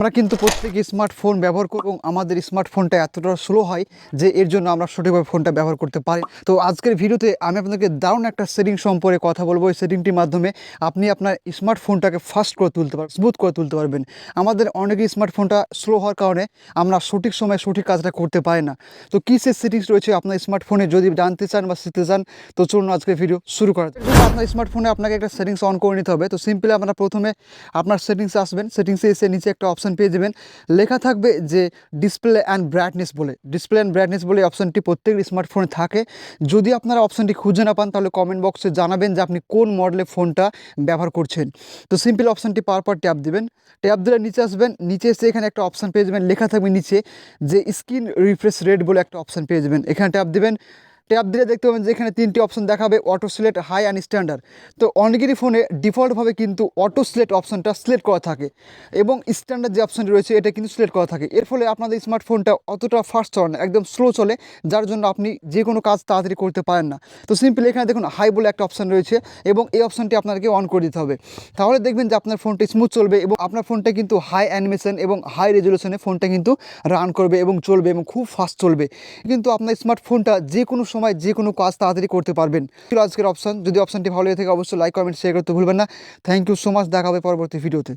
আমরা কিন্তু প্রত্যেক স্মার্টফোন ব্যবহার করি এবং আমাদের স্মার্টফোনটা এতটা স্লো হয় যে এর জন্য আমরা সঠিকভাবে ফোনটা ব্যবহার করতে পারি। তো আজকের ভিডিওতে আমি আপনাদেরকে দারুণ একটা সেটিং সম্পর্কে কথা বলব। এই সেটিংটির মাধ্যমে আপনি আপনার স্মার্টফোনটাকে ফাস্ট করে তুলতে পারবেন স্মুথ করে তুলতে পারবেন। আমাদের অনেকেই স্মার্টফোনটা স্লো হওয়ার কারণে আমরা সঠিক সময়ে সঠিক কাজটা করতে পারি না। তো কী সে সেটিংস রয়েছে আপনার স্মার্টফোনে যদি জানতে চান বা শিখতে চান, তো চলুন আজকের ভিডিও শুরু করা। আপনার স্মার্টফোনে আপনাকে একটা সেটিংস অন করে নিতে হবে। তো সিম্পলি আপনারা প্রথমে আপনার সেটিংসে আসবেন। সেটিংসে এসে নিচে একটা অপশন পেয়ে যাবেন। লেখা থাকবে যে ডিসপ্লে অ্যান্ড ব্রাইটনেস বলে। ডিসপ্লে অ্যান্ড ব্রাইটনেস বলে অপশনটি প্রত্যেক স্মার্টফোনে থাকে। যদি আপনারা অপশনটি খুঁজে না পান, তাহলে কমেন্ট বক্সে জানাবেন যে আপনি কোন মডেলের ফোনটা ব্যবহার করছেন। তো সিম্পল অপশানটি পাওয়ার পর ট্যাপ দিবেন। ট্যাপ দিলে নিচে আসবেন। নিচে এসে এখানে একটা অপশান পেয়ে যাবেন। লেখা থাকবে নিচে যে স্ক্রিন রিফ্রেশ রেট বলে একটা অপশন পেয়ে যাবেন। এখানে ট্যাপ দিবেন ট্যাপ দিলে দেখতে পাবেন যে এখানে তিনটি অপশন দেখাবে auto select high and standard তো অনেকেরই ফোনে ডিফল্টভাবে কিন্তু অটো সিলেক্ট অপশনটা সিলেক্ট করা থাকে এবং স্ট্যান্ডার্ড যে অপশনটি রয়েছে, এটা কিন্তু সিলেক্ট করা থাকে। এর ফলে আপনাদের স্মার্টফোনটা অতটা ফাস্ট চলে না, একদম স্লো চলে, যার জন্য আপনি যে কোনো কাজ তাড়াতাড়ি করতে পারেন না। তো সিম্পলি এখানে দেখুন হাই বলে একটা অপশন রয়েছে এবং এই অপশনটি আপনাকে অন করে দিতে হবে। তাহলে দেখবেন যে আপনার ফোনটা স্মুথ চলবে এবং আপনার ফোনটা কিন্তু হাই অ্যানিমেশন এবং হাই রেজলিউশনে ফোনটা কিন্তু রান করবে এবং চলবে এবং খুব ফাস্ট চলবে। কিন্তু আপনার স্মার্টফোনটা যে কোনো সময় যে কোনো কাজ তাড়াতাড়ি করতে পারবেন। আজকের অপশন যদি অপশনটি ভালো লেগে থাকে, অবশ্যই লাইক কমেন্ট শেয়ার করতে ভুলবেন না। থ্যাংক ইউ সো মাচ দেখা হবে পরবর্তী ভিডিওতে